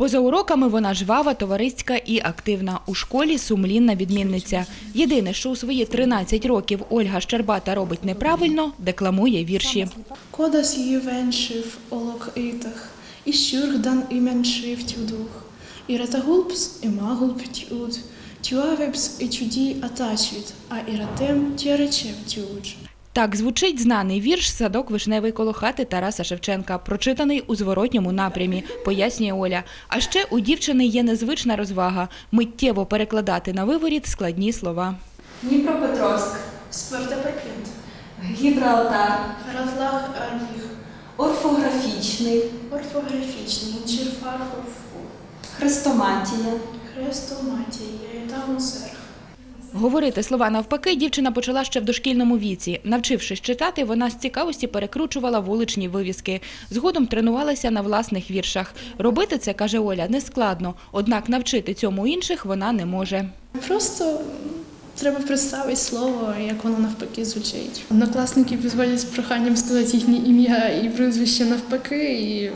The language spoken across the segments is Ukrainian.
Поза уроками вона жвава, товариська і активна. У школі сумлінна відмінниця. Єдине, що у свої 13 років Ольга Щербата робить неправильно, декламує вірші. Коdas jīvenšīv olok ītah, izšķurg dan imenšīv tjūduh, ir atagulps imagulp tjūd, tjuavebs i tjūdī atachvit, а іратем тєречем тюдж. Так звучить знаний вірш Садок вишневий коло хати Тараса Шевченка, прочитаний у зворотньому напрямі, пояснює Оля. А ще у дівчини є незвична розвага миттєво перекладати на виворіт складні слова. Дніпропетровськ, Спартепекент, Гібралтар, Разлах Арміх, орфографічний, орфографічний, Черфархов, хрестоматія. Хрестоматія, Тамусерх. Говорити слова навпаки дівчина почала ще в дошкільному віці. Навчившись читати, вона з цікавості перекручувала вуличні вивіски. Згодом тренувалася на власних віршах. Робити це, каже Оля, не складно, однак навчити цьому інших вона не може. Просто треба представити слово, як воно навпаки звучить. Однокласники підходять з проханням сказати їхнє ім'я і прізвище навпаки, і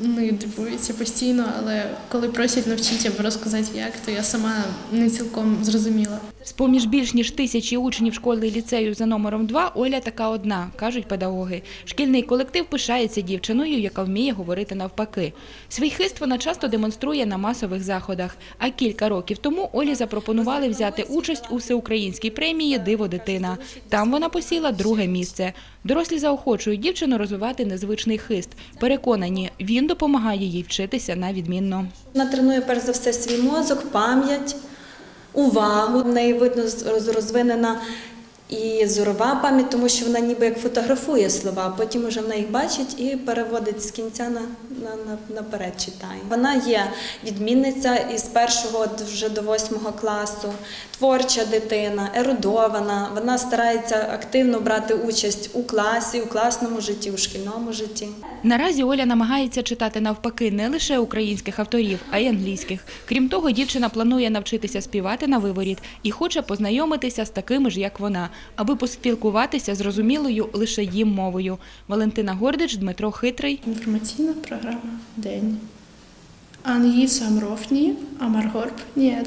вони дивуються постійно, але коли просять навчити або розказати як, то я сама не цілком зрозуміла. З-поміж більш ніж тисячі учнів школи і ліцею за номером 2 Оля така одна, кажуть педагоги. Шкільний колектив пишається дівчиною, яка вміє говорити навпаки. Свій хист вона часто демонструє на масових заходах. А кілька років тому Олі запропонували взяти участь у всеукраїнській премії Диво дитина. Там вона посіла друге місце. Дорослі заохочують дівчину розвивати незвичний хист. Переконані, він допомагає їй вчитися на відмінно. Вона тренує перш за все свій мозок, пам'ять, увагу. В неї видно розвинена і зорова пам'ять, тому що вона ніби як фотографує слова, потім вже вона їх бачить і переводить з кінця на, наперед читає. Вона є відмінниця із першого вже до восьмого класу, творча дитина, ерудована. Вона старається активно брати участь у класі, у класному житті, у шкільному житті. Наразі Оля намагається читати навпаки не лише українських авторів, а й англійських. Крім того, дівчина планує навчитися співати на виворіт і хоче познайомитися з такими ж, як вона, аби поспілкуватися зрозумілою лише їм мовою. Валентина Гордич, Дмитро Хитрий. Інформаційна програма День. Ангі самрофні, а Маргорб ні.